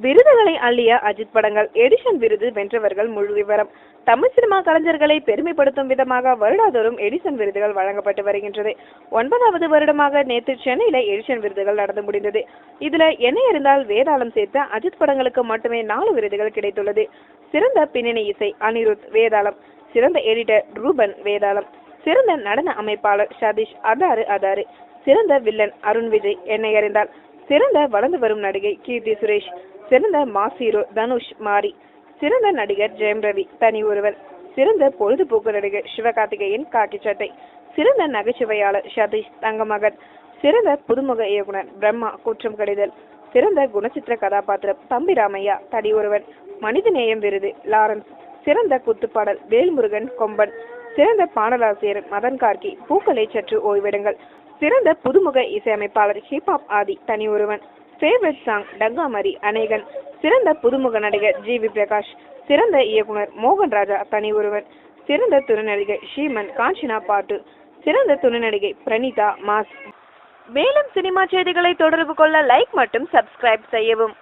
விருதுகளை அள்ளிய அஜித் படங்கள் எடிஷன் விருது வென்றவர்கள் முழு விவரம். தமிழ் சினிமா கலைஞர்களை பெருமைப்படுத்தும் விதமாக வருடாதோறும் எடிசன் விருதுகள் வழங்கப்பட்டு வருகின்றது. ஒன்பதாவது வருடமாக நேற்று சென்னையில எடிஷன் விருதுகள் நடந்து முடிந்தது. இதுல என்ன இருந்தால் வேதாளம் சேர்த்த அஜித் படங்களுக்கு மட்டுமே நாலு விருதுகள் கிடைத்துள்ளது. சிறந்த பின்னணி இசை அனிருத் வேதாளம் சிறந்த எடிட்டர் ரூபன் வேதாளம் சிறந்த நடன அமைப்பாளர் சதீஷ் அதாரு அதாரு சிறந்த வில்லன் அருண் விஜய் என்னை அறிந்தால் சிறந்த வளர்ந்து வரும் நடிகை கீர்த்தி சுரேஷ் சிறந்த மாசீரோ தனுஷ் மாரி சிறந்த நடிகர் ஜெயம் ரவி தனி ஒருவர் சிறந்த பொழுதுபோக்கு நடிகர் சிவகார்த்திகேயன் காக்கி சட்டை சிறந்த நகைச்சுவையாளர் சதீஷ் தங்கமகன் சிறந்த புதுமுக இயக்குனர் பிரம்மா குற்றம் கடிதல் சிறந்த குணச்சித்திர கதாபாத்திரம் தம்பி ராமையா தடி ஒருவன் மனிதநேயம் விருது லாரன்ஸ் சிறந்த குத்துப்பாடல் வேல்முருகன் கொம்பன் சிறந்த பாடலாசிரியர் மதன் கார்கி பூக்களை சற்று ஓய்விடுங்கள். சிறந்த புதுமுக இசையமைப்பாளர் ஹிப்ஹாப் ஆதி தனி ஒருவன். ஃபேவரட் சாங் டங்காமரி அநேகன் சிறந்த புதுமுக நடிகர் ஜி வி பிரகாஷ். சிறந்த இயக்குனர் மோகன் ராஜா தனி ஒருவன். சிறந்த துணை நடிகை ஷீமன் காஞ்சினா பாட்டு. சிறந்த துணை நடிகை பிரணீதா மாஸ். மேலும் சினிமா செய்திகளை தொடர்பு கொள்ள லைக் மற்றும் சப்ஸ்கிரைப் செய்யவும்.